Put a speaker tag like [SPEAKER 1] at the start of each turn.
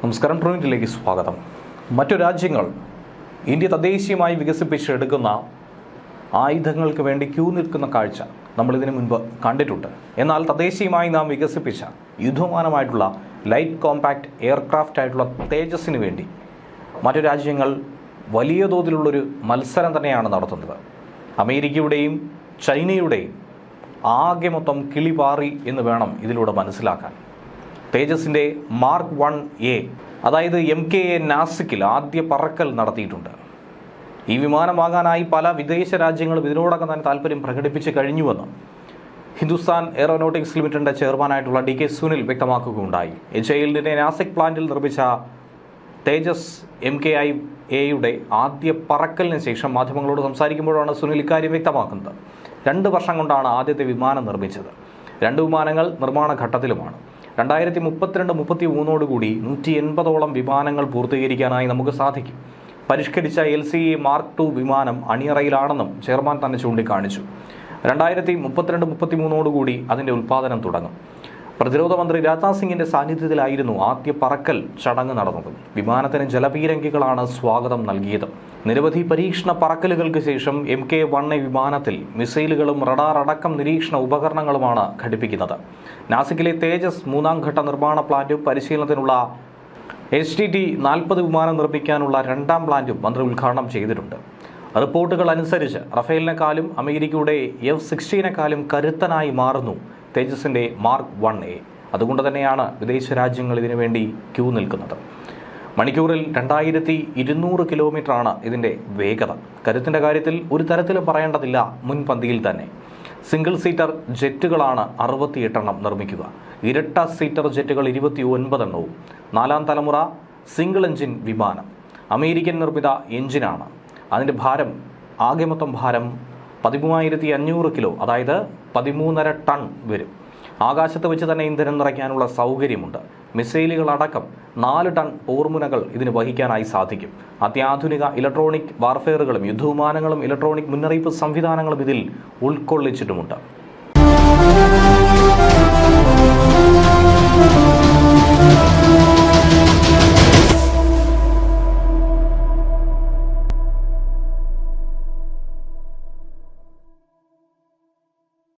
[SPEAKER 1] നമസ്കാരം ട്രൂനിറ്റിലേക്ക് സ്വാഗതം. മറ്റു രാജ്യങ്ങൾ ഇന്ത്യ തദ്ദേശീയമായി വികസിപ്പിച്ചെടുക്കുന്ന ആയുധങ്ങൾക്ക് വേണ്ടി ക്യൂ നിൽക്കുന്ന കാഴ്ച നമ്മളിതിനു മുൻപ് കണ്ടിട്ടുണ്ട്. എന്നാൽ തദ്ദേശീയമായി നാം വികസിപ്പിച്ച യുദ്ധമാനമായിട്ടുള്ള ലൈറ്റ് കോമ്പാക്റ്റ് എയർക്രാഫ്റ്റ് ആയിട്ടുള്ള തേജസ്സിന് വേണ്ടി മറ്റു രാജ്യങ്ങൾ വലിയ തോതിലുള്ളൊരു മത്സരം തന്നെയാണ് നടത്തുന്നത്. അമേരിക്കയുടെയും ചൈനയുടെയും ആകെ മൊത്തം കിളിപാറി എന്ന് വേണം ഇതിലൂടെ മനസ്സിലാക്കാൻ. തേജസിന്റെ മാർക്ക് വൺ എ അതായത് എം കെ എ നാസിക്കിൽ ആദ്യ പറക്കൽ നടത്തിയിട്ടുണ്ട്. ഈ വിമാനം വാങ്ങാനായി പല വിദേശ രാജ്യങ്ങളും ഇതിനോടൊക്കെ തന്നെ താല്പര്യം പ്രകടിപ്പിച്ച് കഴിഞ്ഞുവെന്ന് ഹിന്ദുസ്ഥാൻ എയറോനോട്ടിക്സ് ലിമിറ്റഡിന്റെ ചെയർമാനായിട്ടുള്ള ഡി കെ സുനിൽ വ്യക്തമാക്കുകയുണ്ടായി. എച്ച് ഐലിന്റെ നാസിക് പ്ലാന്റിൽ നിർമ്മിച്ച തേജസ് എം കെ ഐ എയുടെ ആദ്യ പറക്കലിന് ശേഷം മാധ്യമങ്ങളോട് സംസാരിക്കുമ്പോഴാണ് സുനിൽ ഇക്കാര്യം വ്യക്തമാക്കുന്നത്. രണ്ട് വർഷം കൊണ്ടാണ് ആദ്യത്തെ വിമാനം നിർമ്മിച്ചത്. രണ്ട് വിമാനങ്ങൾ നിർമ്മാണ ഘട്ടത്തിലുമാണ്. രണ്ടായിരത്തി മുപ്പത്തിരണ്ട് മുപ്പത്തി മൂന്നോടുകൂടി നൂറ്റി എൺപതോളം വിമാനങ്ങൾ പൂർത്തീകരിക്കാനായി നമുക്ക് സാധിക്കും. പരിഷ്കരിച്ച L C A mark two വിമാനം അണിയറയിലാണെന്നും ചെയർമാൻ തന്നെ ചൂണ്ടിക്കാണിച്ചു. രണ്ടായിരത്തി മുപ്പത്തിരണ്ട് മുപ്പത്തി മൂന്നോടുകൂടി അതിന്റെ ഉൽപ്പാദനം തുടങ്ങും. പ്രതിരോധ മന്ത്രി രാജ്നാഥ് സിംഗിന്റെ സാന്നിധ്യത്തിലായിരുന്നു ആദ്യ പറക്കൽ ചടങ്ങ് നടന്നത്. വിമാനത്തിന് ജലപീരങ്കികളാണ് സ്വാഗതം നൽകിയത്. നിരവധി പരീക്ഷണ പറക്കലുകൾക്ക് ശേഷം എം കെ വൺ എ വിമാനത്തിൽ മിസൈലുകളും റഡാർ അടക്കം നിരീക്ഷണ ഉപകരണങ്ങളുമാണ് ഘടിപ്പിക്കുന്നത്. നാസിക്കിലെ തേജസ് മൂന്നാം ഘട്ട നിർമ്മാണ പ്ലാന്റും പരിശീലനത്തിനുള്ള എച്ച് ടി ടി നാൽപ്പത് വിമാനം നിർമ്മിക്കാനുള്ള രണ്ടാം പ്ലാന്റും മന്ത്രി ഉദ്ഘാടനം ചെയ്തിട്ടുണ്ട്. റിപ്പോർട്ടുകൾ അനുസരിച്ച് റഫേലിനെക്കാളും അമേരിക്കയുടെ എഫ് സിക്സ്റ്റീനെക്കാളും കരുത്തനായി മാറുന്നു തേജസിന്റെ മാർക്ക് വൺ എ. അതുകൊണ്ട് തന്നെയാണ് വിദേശ രാജ്യങ്ങൾ ഇതിനുവേണ്ടി ക്യൂ നിൽക്കുന്നത്. മണിക്കൂറിൽ രണ്ടായിരത്തി ഇരുന്നൂറ് കിലോമീറ്ററാണ് ഇതിന്റെ വേഗത. കരുത്തിന്റെ കാര്യത്തിൽ ഒരു തരത്തിലും പറയേണ്ടതില്ല മുൻപന്തിയിൽ തന്നെ. സിംഗിൾ സീറ്റർ ജെറ്റുകളാണ് അറുപത്തിയെട്ടെണ്ണം നിർമ്മിക്കുക. ഇരട്ട സീറ്റർ ജെറ്റുകൾ ഇരുപത്തി ഒൻപതെണ്ണവും നാലാം തലമുറ സിംഗിൾ എഞ്ചിൻ വിമാനം. അമേരിക്കൻ നിർമ്മിത എഞ്ചിനാണ് അതിന്റെ ഭാരം ആകെ മൊത്തം ഭാരം പതിമൂവായിരത്തി അഞ്ഞൂറ് കിലോ അതായത് പതിമൂന്നര ടൺ വരും. ആകാശത്ത് വെച്ച് തന്നെ ഇന്ധനം നിറയ്ക്കാനുള്ള സൗകര്യമുണ്ട്. മിസൈലുകളടക്കം നാല് ടൺ ഓർമുനകൾ ഇതിന് വഹിക്കാനായി സാധിക്കും. അത്യാധുനിക ഇലക്ട്രോണിക് വാർഫെയറുകളും യുദ്ധവിമാനങ്ങളും ഇലക്ട്രോണിക് മുന്നറിയിപ്പ് സംവിധാനങ്ങളും ഇതിൽ ഉൾക്കൊള്ളിച്ചിട്ടുമുണ്ട്.